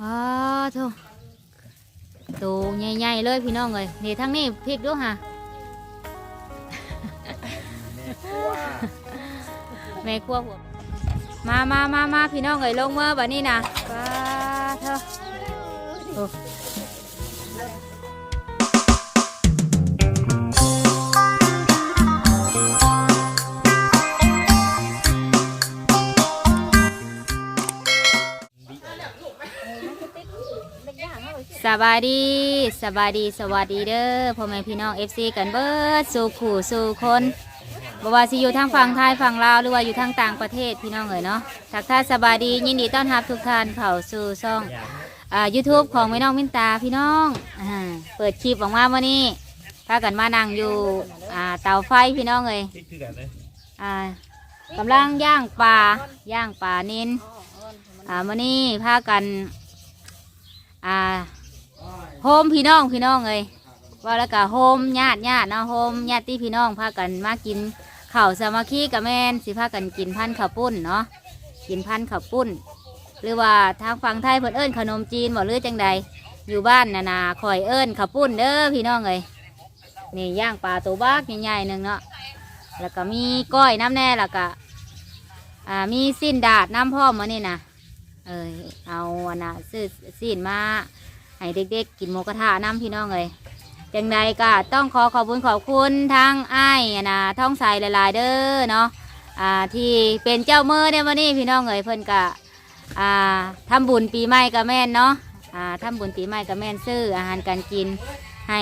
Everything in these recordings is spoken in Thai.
ว้าโถตูใหญ่ๆเลยพี่น้องเลยนี่ทั้งนี้พริกด้วยค่ะแม่ครัวหัวมามามามาพี่น้องเอ้ยลงเมาแบบนี้นะว้าเถอ สบายดีสบายดีสวัสดีเด้อพ่อแม่พี่น้องเอฟซีกันเบิดสู่ขู่สู่คนบว่าสิอยู่ทางฝั่งไทยฝั่งลาวหรือว่าอยู่ทางต่างประเทศพี่น้องเอ๋ยเนาะทักทายสบายดียินดีต้อนรับทุกท่านเข้าสู่ช่องอ่า YouTube ของแม่น้องมินตาพี่น้องอ่าเปิดคลิปออกมาวันนี้พากันมานั่งอยู่อ่าเตาไฟพี่น้องเลยอกันเลยอ่ากำลังย่างปลาย่างปลานินอ่าวันนี้พากันอ่า โฮมพี่น้องพี่น้องเลยว่าแล้วก็โฮมญาติญาติเนาะโฮมญาติพี่น้องพากันมากินข้าวสามัคคีกับแม่นสิพากันกินพันข้าวปุ้นเนาะกินพันข้าวปุ้น หรือว่าทางฝั่งไทยเพิ่นเอิ้นขนมจีนบ่หรือจังใดอยู่บ้านนานาคอยเอิ้นข้าวปุ้นเด้อพี่น้องเอ้ยนี่ย่างปลาตัวบักใหญ่ๆหนึ่งเนาะแล้วก็มีก้อยน้ำแน่แล้วก็อ่ามีสิ้นดาดน้ำพ่อมานี่นะเอ้ยเอาอันน่ะซื้อสิ้นมา ให้เด็กๆกินหมูกระทะน้ำพี่น้องเอ้ยจังใดก็ต้องขอขอบคุณขอบคุณทางอ้ายอันะท้องใสหลายๆเด้อเนาะอ่าที่เป็นเจ้ามือในวันนี้พี่น้องเอ้ยเพิ่นก็อ่าทำบุญปีใหม่กับแม่นเนาะอ่าทำบุญปีใหม่กับแม่นซื้ออาหารการกินให้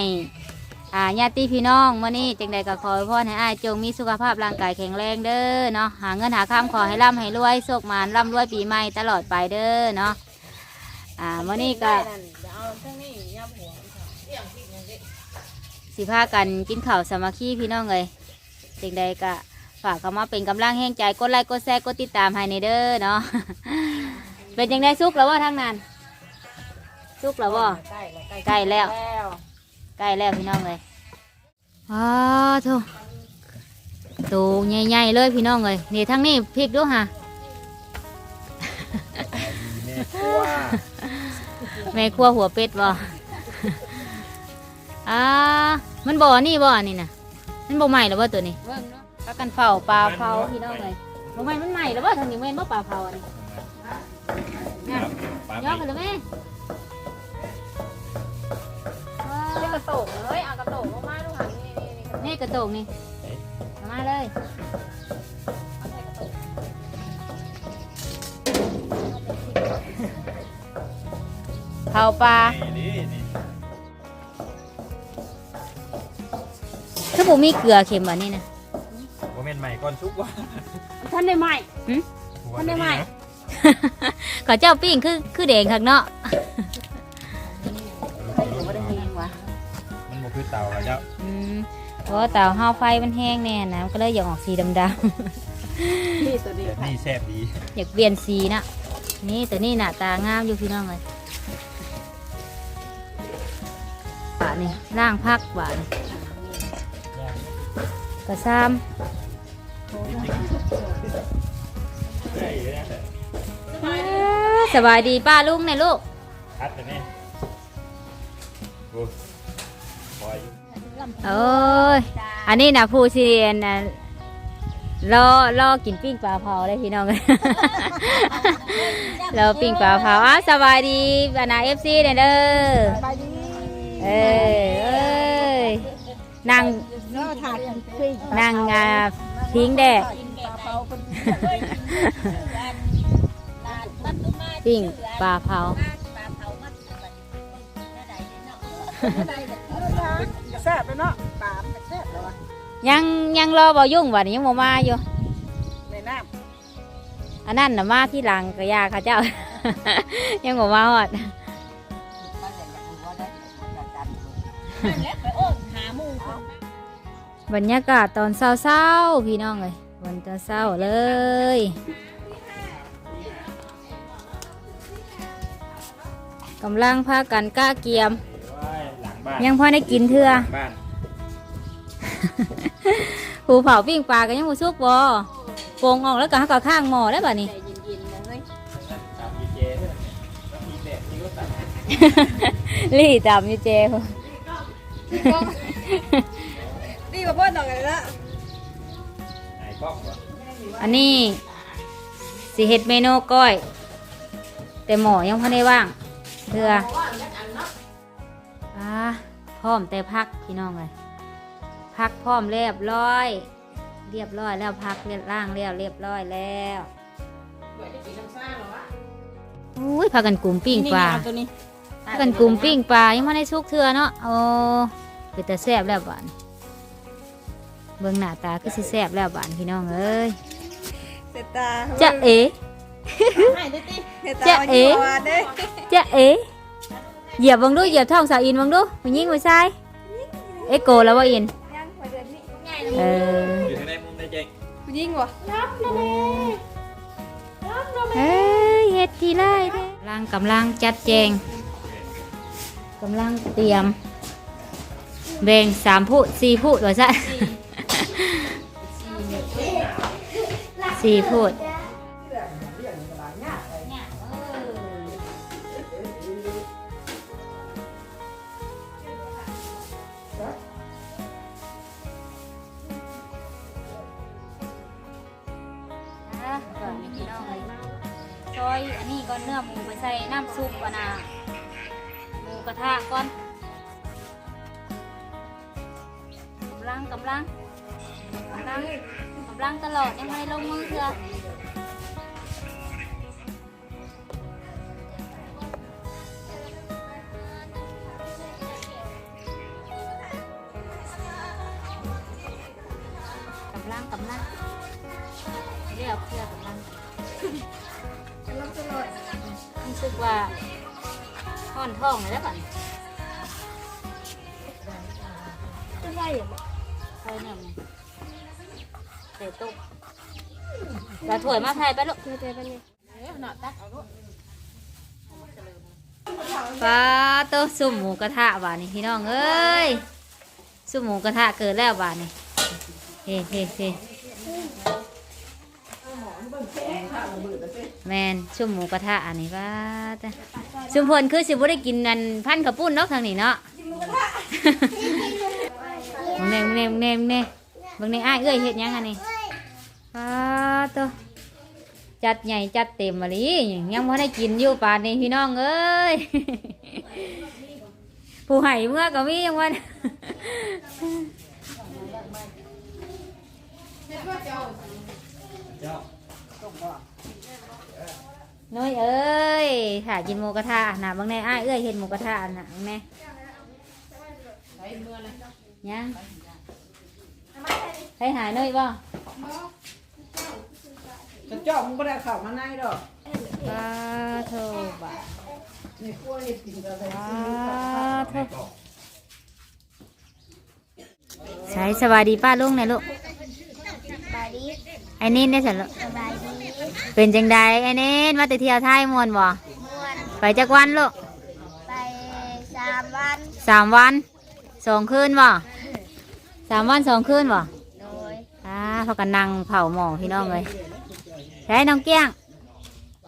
อ่าญาติพี่น้องมื่อนี้จังใดก็ขอให้พ่อให้อ้ายจงมีสุขภาพร่างกายแข็งแรงเด้อเนาะหาเงินหาข้ามขอให้ร่ำให้รวยโชคมานร่ำรวยปีใหม่ตลอดไปเด้อเนาะอ่าวันนี้ก็ มื่อนี้ก็สิพากันกินข้าวสามัคคีพี่น้องเลยจังใดก็ฝากเข้ามาเป็นกำลังแห่งใจกดไลค์กดแชร์กดติดตามให้ในเด้อเนาะ เป็นยังไงสุกแล้วว่าทางนั้นสุกแล้วว่า ใกล้แล้วใกล้แล้วพี่น้องเลยอ้าวโถตูใหญ่ๆเลยพี่น้องเลยนี่ทั้งนี้พริกด้วยค่ะแม่ครัว แม่ครัวหัวเป็ดบ่อ่ามันบ่อนี่บ่อนี่นะมันบ่ใหม่หรือว่าตัวนี้เบิ่งเนาะปลากันเฝ้าปลาเผาพี่น้องเลยบ่ใหม่มันใหม่หรือว่าทางนี้แม่นบ่ปลาเผาอันนี้น่ะปลาย่อกันเลยแม่นี่กระโตกเลยเอากระโตกมาๆดูหันนี่นี่นี่นี่กระโตกนี่เอามาเลย เผาปลานี่นี่ถ้าผมมีเกลือเค็มแบบนี้นะโมเมนต์ใหม่ก่อนชุกว่าท่านได้ไหมหัวมันได้ไหมเนาะขอเจ้าปิ้งคือคือแดงข้างเนาะใส่หัวได้แหงวะมันบ่คือเต่าแล้วเจ้าอืมเพราะว่าเตาห้าวไฟมันแห้งแน่นะมันก็เลยอยากออกสีดำนี่ตัวนี้แบบนี้แซ่บดีๆอยากเปลี่ยนสีนะนี่แต่นี่หน้าตางามอยู่พี่น้องเลย นี่ล่างพักบาทนี่กระซ้ใช่เลยนะแต่ำสบายดีป้าลุงเนี่ยลูกคัดแต่แม่โอ้ปล่อยอยู่โอ้ย อันนี้นะผู้ที่เรียนนะรอรอกินปิ้งปลาเผาเลยพี่น้องรอปิ้งปลาเผาอะสบายดีบานาเอฟซีเนี่ยเด้อไปดี เอ้ยเอ้ยนั่งแล้วถาดคุยนั่งอ่าพิงแดดกินปลาเผาคนปิ้งปลาเผา แซ่บเลยเนาะปลามันแซ่บเลยวะยังยังรอบ่ยุ่งวะนี่ยังบ่มาอยู่ ในน้อันนั้นน่ะมาที่หลังกระยาเขาเจ้า ยังบ่มาหอดำไปโอ้หาหมูบรรยากาศตอนเศร้าๆพี่น้องเลยวันตอนเศร้าเลย กำลังพากันก้าเกียมยหลังบ้านยังพอได้กินเถื่อ หลังบ้านผูเผาปิ้งปลากันยังบ่สุกบ่โป่งออกแล้วก็หักกับข้างหม้อแล้วบัดนี้ใจเย็นๆเลยตามดีเจด้วยมีแต่ลี่จำอยู่เจ พดีกว่าเพื่อนต่อกันละไหนกล้องวะอันนี้สิเฮ็ดเมนูก้อย แต่หมอยังพอได้ว่างเพื่ออ่าพร้อมแต่พักพี่น้องเลยพักพร้อมเรียบร้อย เรียบร้อยแล้วพักเรียบร่างแล้วเรียบร้อยแล้วอุ้ยพากันกลุ่มปิ้งปลาตัวนี้ พากันกลุ่มปิ้งปลายังไม่ได้ชุกเทือเนาะโอ้เป็นแต่แซ่บแล้วบานเบิ่งหน้าตาก็สิแซ่บแล้วบานพี่น้องเอ้ยเสตตาจะเอ๋ให้ด้วยติเสตตาจะเอ๋วันนี้ว่าเด้จะเอ๋เหยียบเบังดูเหยียบท้องสาวอินเบังดูมันยิงไปซ้ายเอ็กโกแล้วว่าอินยังไปเดือนนี้เอออยู่ที่ไหนมุมได้เจ๊งผู้หญิงวะเฮ้ยเฮ็ดทีไรเด้กำลังกำลังจัดแจง กำลังเตรียมแบ่งสามผู้สี่ผู้หรือซะสี่ผู้ซอยอันนี้ก็เนื้อหมูไปใส่น้ำซุปอะนะ กระทะก่อนกำลังกำลังกำลังกำลังตลอดยังไม่ลงมือเถอะกำลังกำลังเรียกเพื่อกำลังกำลังตลอดรู้สึกว่า ห่อนท้องเลยแล้วก่อนไม่ใช่เหรอใช่เนี่ยมันเตะตุ๊กกระถวยมาไทยไปลูกเจอเจอกันนี่เอ๊ะหนาตักเอาลูกปลาโตะสุ่มหมูกระทะบานนี่พี่น้องเอ้ยสุ่มหมูกระทะเกิดแล้วบานนี่เฮ้เฮ้เฮ้ แมนสุ่มหมูกระทะอันนี้ป้าจ้ะสุ่มเพลคือสิบ่ได้กินนันพันกระปุ้นเนาะทางนี้เนาะมึงเน่มึงเน่มึงเน่มึงเน่มึงเน่อ้ายเอ้ยเฮ็ดหยังอันนี้ป้าโตะจัดใหญ่จัดเต็มมาลียังบ่ได้กินอยู่ป่านนี้พี่น้องเอ้ยผู้ให้เมื่อก็มียังวันเจ้า น้อยเอ้ยถ้ากินหมูกระทะน่ะบางแน่อ้ายเอ้ยเห็นหมูกระทะน่ะบางแน่ยังให้หายน้อยบ่จะเจาะมึงก็ได้ข่าวมาในดอกปลาโทบะในครัวนี่กินกันเลยปลาโทใช้สวัสดีป้าลุงหน่อยลูกบายดีไอ้นินได้สันลูกสบายดี เป็นจังใดไอ้นินมาแต่เที่ยวไทยมวนบ่ม่วนไปจักวันลูกไปสามวันสามวันสองคืนบ่สามวันสองคืนบ่โดยอ่าพากันนั่งเผาหมอพี่น้องเลยใช้น้องเกี้ยง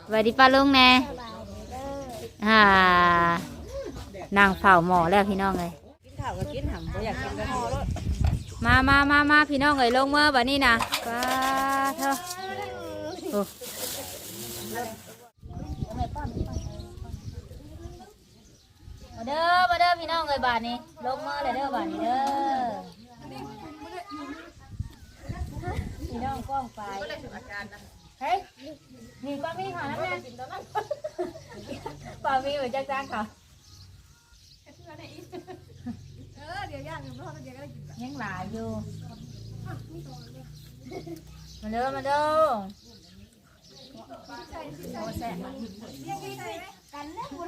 สวัสดีป้าลุงแน่สบายดีเด้ออ่านั่งเผาหมอแล้วพี่น้องเลยกินข้าวก็กินหำบ่อยากกินก็พอแล้วมามามามาพี่น้องเลยลงเมื่อบัดนี้นะป้าเถอะโอ้ มาเด้อมาเด้อพี่น้องเลยบาทนี้ลงเมื่อเลยเด้อบาทนี้เด้อพี่น้องกล้องไปเฮ้ยนี่ป้ามีค่ะนั่นแหละป้ามีเหมือนจ้างจ้างค่ะเออเดี๋ยวย่างเดี๋ยวพ่อเดี๋ยวก็ได้กินยังหลายอยู่มาเด้อมาเด้อ กันนะบุ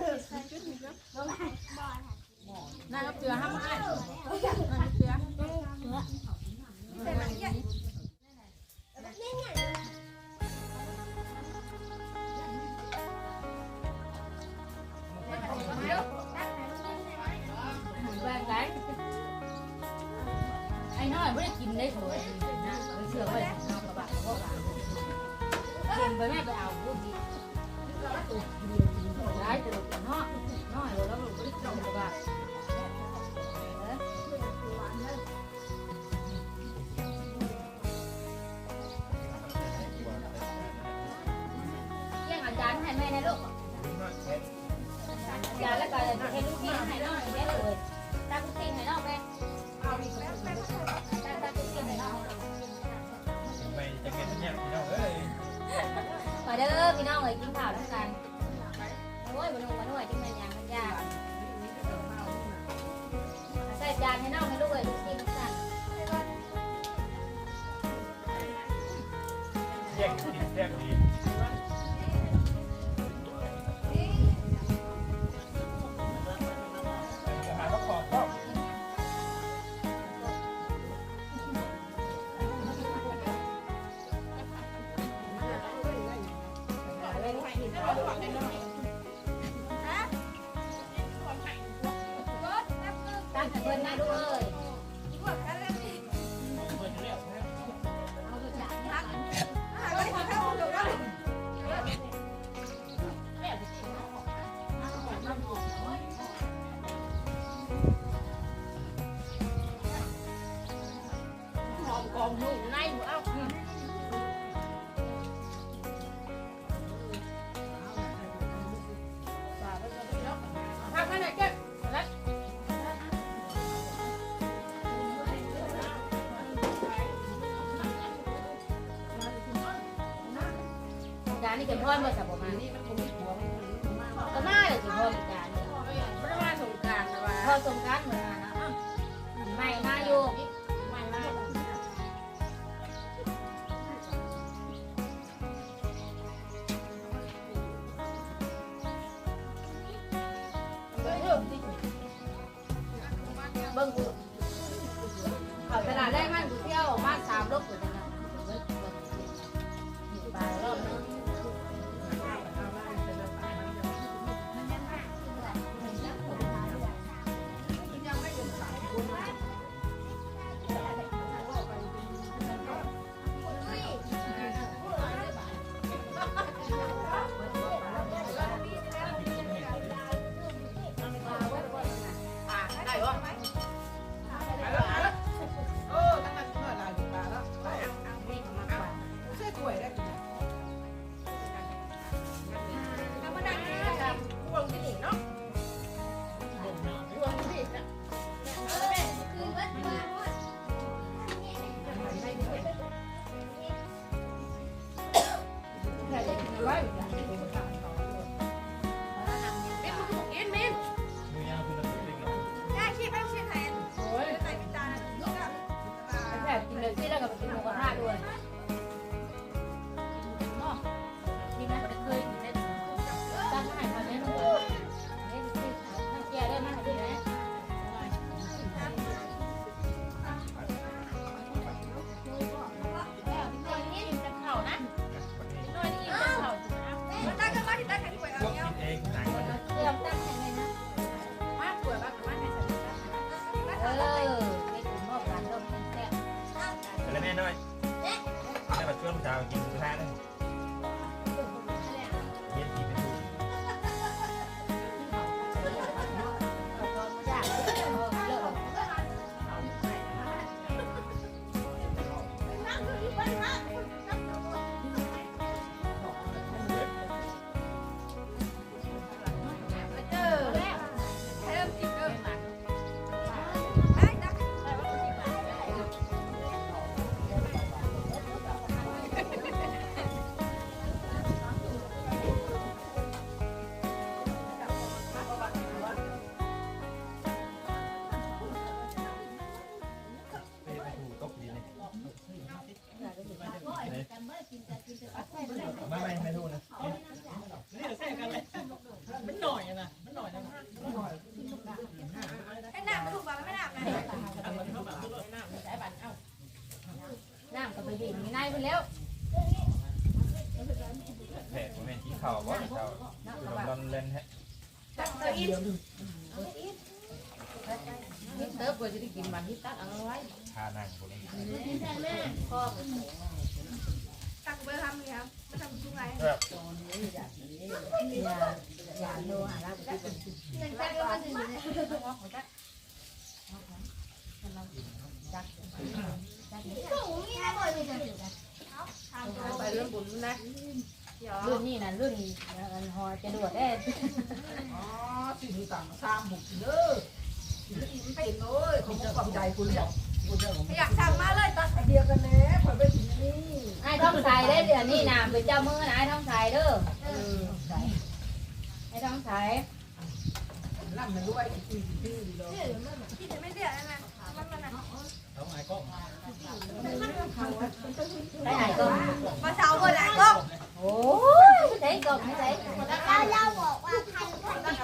ให้แม่นะลูกอยาแล้วก็เห็ลูกพี่ให้น้องแม่เลยตาลูกพี่ให้น้องแม่เอาอีกแล้ตาตาลูกพี่ให้นองไปจะเก็บเนี่ยพี่น้องเอ้ยมาเด้อพี่น้องเลยกินข้าวด้วยกันโอ้ยบนุ่มบนุ่มจิ้มแม่ยัง จะพ่อมาส ไปเรื่องบุญนะรุ่นนี้นะรุ่นหอจะดวดได้อ๋อสิ่งต่างสร้างบุกเด้อเป็นเลยเขาบอกความใจคุณเลยอยากสร้างมาเลยตัดเดียวกันเลยผลเป็นสิ่งนี่ไอ้ท้องใส่ได้เดี๋ยวนี้นะเป็นเจ้ามือนะไอ้ท้องใส่เด้อไอ้ท้องใส่ร่ำมันด้วยที่ที่ที่ที่จะไม่เดือดนะ ได้ไหนก็มาเช้าเมื่อไหร่ก็โอ้ยใส่กบไม่ใส่เราเราบอกว่าพันพันนั่น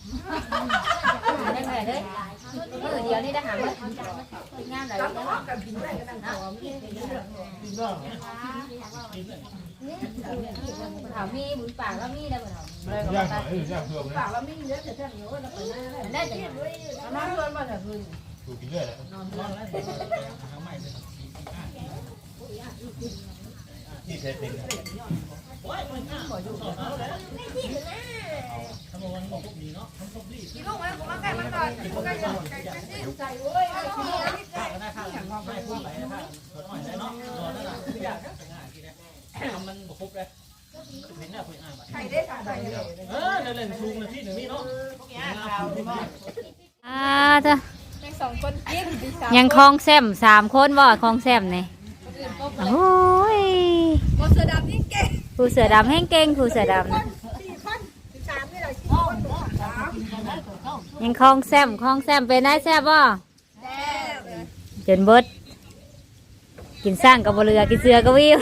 เอาได้เอาสองจักรเองอะฉันจะต้องลืมเฮ้ยเริ่มได้สักลืมหน้าเขาเอาสองจักรให้หายยังกล้องพ่อเสร็จแล้วเป็นยังได้ไหมเด้เออเดี๋ยวนี้ได้หาเมื่งามหลายจับเลยน้องกันกินได้กันนั่งหอมกินได้ถามมีบุญปากแล้วมีได้บ่ถามย่างหน่อยเออย่างเพื่อนนะปากเราไม่เยอะแต่แค่เหนียวเราไปได้ได้จังน้ำเงินมาแต่คืนถูกกินด้วยแหละนอนนอนแล้วที่เสร็จเป็นกินลูกไว้ผมมาใกล้มันก่อนใกล้ใกล้ใกล้สิใจเว้ยมันบครบเลยเห็นหน้าคุยอ่านไข่ได้ค่ะไข่เออเล่นชูงนะพี่หนึ่งนี่เนาะอ่าจ้ะยังสองคนกินดีสามยังคลองแซมสามคนบ่คลองแซมนี่โอ้ยโมเสือดำยิ่งเก่ง ผู้เสือดำแห้งเก่งผู้เสือดำนะยังคลองแซมคลองแซมเป็นได้แซบบ่แซ่บจนเบิดกินสร้างกับบเรือกินเสือกับวิว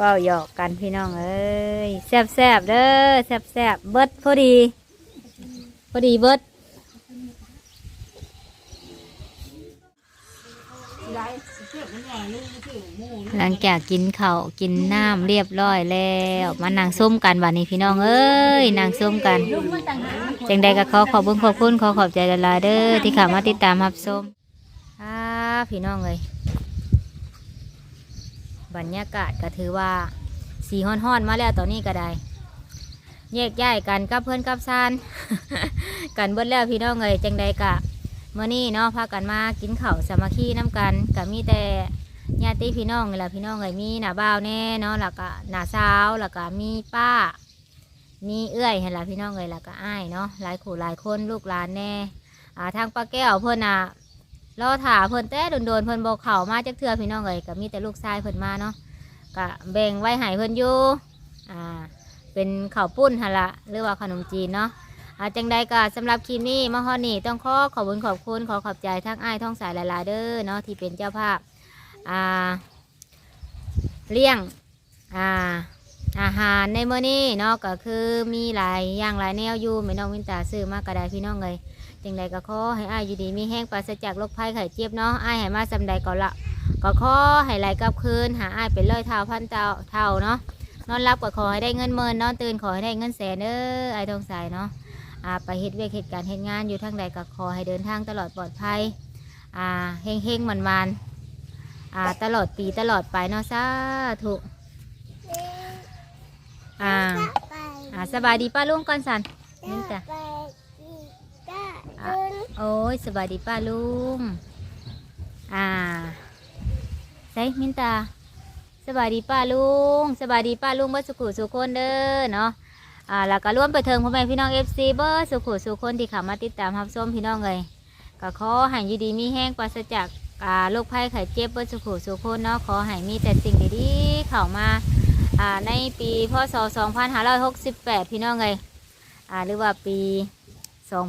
ว้าวหยอกกันพี่น้องเอ้ยแซบแซบเด้อแซบแซบเบิดพอดี พอดีเบิดหลั งจากกินข้าวกินน้ำเรียบร้อยแล้ว มานั่งส้มกันวันนี้พี่น้องเอ้ยนั่งส้มกันจังใดก็ขอขอบคุณขอบคุณขอขอบใจหลายๆเด้อที่ขามาติดตามรับชมอ่าพี่น้องเลยบรรยากาศก็ถือว่าสีห้อนๆมาแล้วตอนนี้ก็ได้แยกย้ายกันกับเพื่อนกับซานกันเบิดแล้วพี่น้องเลยจังใดกะเมื่อนี้เนาะพากันมากินข้าวสามัคคีน้ำกันกับมีแต่ ญาติพี่น้องนี่แหละพี่น้องเอ้ยมีหน้าบ่าวแน่เนาะแล้วก็หน้าสาวแล้วก็มีป้า มีเอื้อยเห็นละพี่น้องเอ้ยแล้วก็อ้ายเนาะหลายขู่หลายคนลูกหลานแน่อ่าทางป้าแก้วเพิ่นน่ะรอถ่าเพิ่นแต่โดนๆเพิ่นบอกเข่ามาจักเทื่อพี่น้องเอ้ยก็มีแต่ลูกชายเพิ่นมาเนาะก็แบ่งไว้ให้เพิ่นอยู่อ่าเป็นข้าวปุ้นหั่นละหรือว่าขนมจีนเนาะอาจังใดก็สำหรับคลิปนี้มาฮอนี่ต้องขอขอบคุณขอบคุณขอขอบใจทั้งอ้ายท้องสายหลายๆเด้อเนาะที่เป็นเจ้าภาพ เลี้ยงอ่าอาหารในมื้อนี้เนาะก็คือมีหลายอย่างหลายแนวอยู่ไม่น้องวินตาซื้อมากก็ได้พี่น้องเลยจังใดก็ขอให้อ้ายอยู่ดีมีแห้งปราศจากโรคภัยไข้เจ็บเนาะอ้ายให้มาสำใดก็ละก็ขอให้ไหลกลับคืนหาอ้ายเป็นร้อยเท่าพันเท่าเท่าเนาะนอนรับก็ขอให้ได้เงินหมื่นนอนตื่นขอให้ได้เงินแสนเด้อไอ้ทองสายเนาะอ่าไปเฮ็ดเวกเหตุการณ์เหตุงานอยู่ทางใดก็ขอให้เดินทางตลอดปลอดภัยอ่าเฮงเฮงมันมัน อ่าตลอดปีตลอดไปเนาะสาธุอ่าไปอ่าสบายดีป้าลุงก่อนสันนี่จ้ะไปอีกได้อะโอ้ยสบายดีป้าลุงอ่าใส่มินตาสบายดีป้าลุงสบายดีป้าลุงเบอร์สุขุสุคนเด้อเนาะอ่าแล้วก็ร่วมไปเทิงพ่อแม่พี่น้องเอฟซีเบอร์สุขุสุคนที่เข้ามาติดตามรับชมพี่น้องเลยก็ขอให้อยู่ดีมีแห้งปราศจาก อ่าโรคภัยไข้เจ็บบิ้สุขสุขคนเนาะขอให้มีแต่สิ่งดีๆเข้ามาอ่าในปีพศ2568 พี่น้องเลยอ่าหรือว่าปี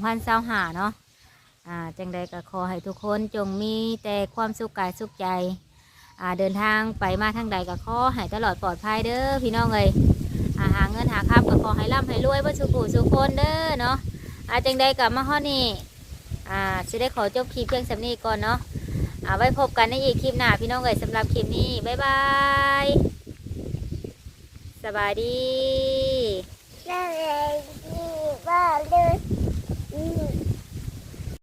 2025เนาะอ่าจังใดก็ขอให้ทุกคนจงมีแต่ความสุขกายสุขใจอ่าเดินทางไปมาทางใดก็ขอให้ตลอดปลอดภัยเด้อพี่น้องเลยอาหาเงินหาคำก็ขอให้ร่ำให้รวยบิ้สุขสุขคนเด้อเนาะอาจังใดกับมาฮอดนี่อ่าจะได้ขอจบคลิปเพียงสำนี้ก่อนเนาะ เอาไว้พบกันในอีกคลิปหน้าพี่น้องเอ๋ยสำหรับคลิปนี้ บ๊ายบาย สบายดี Bye.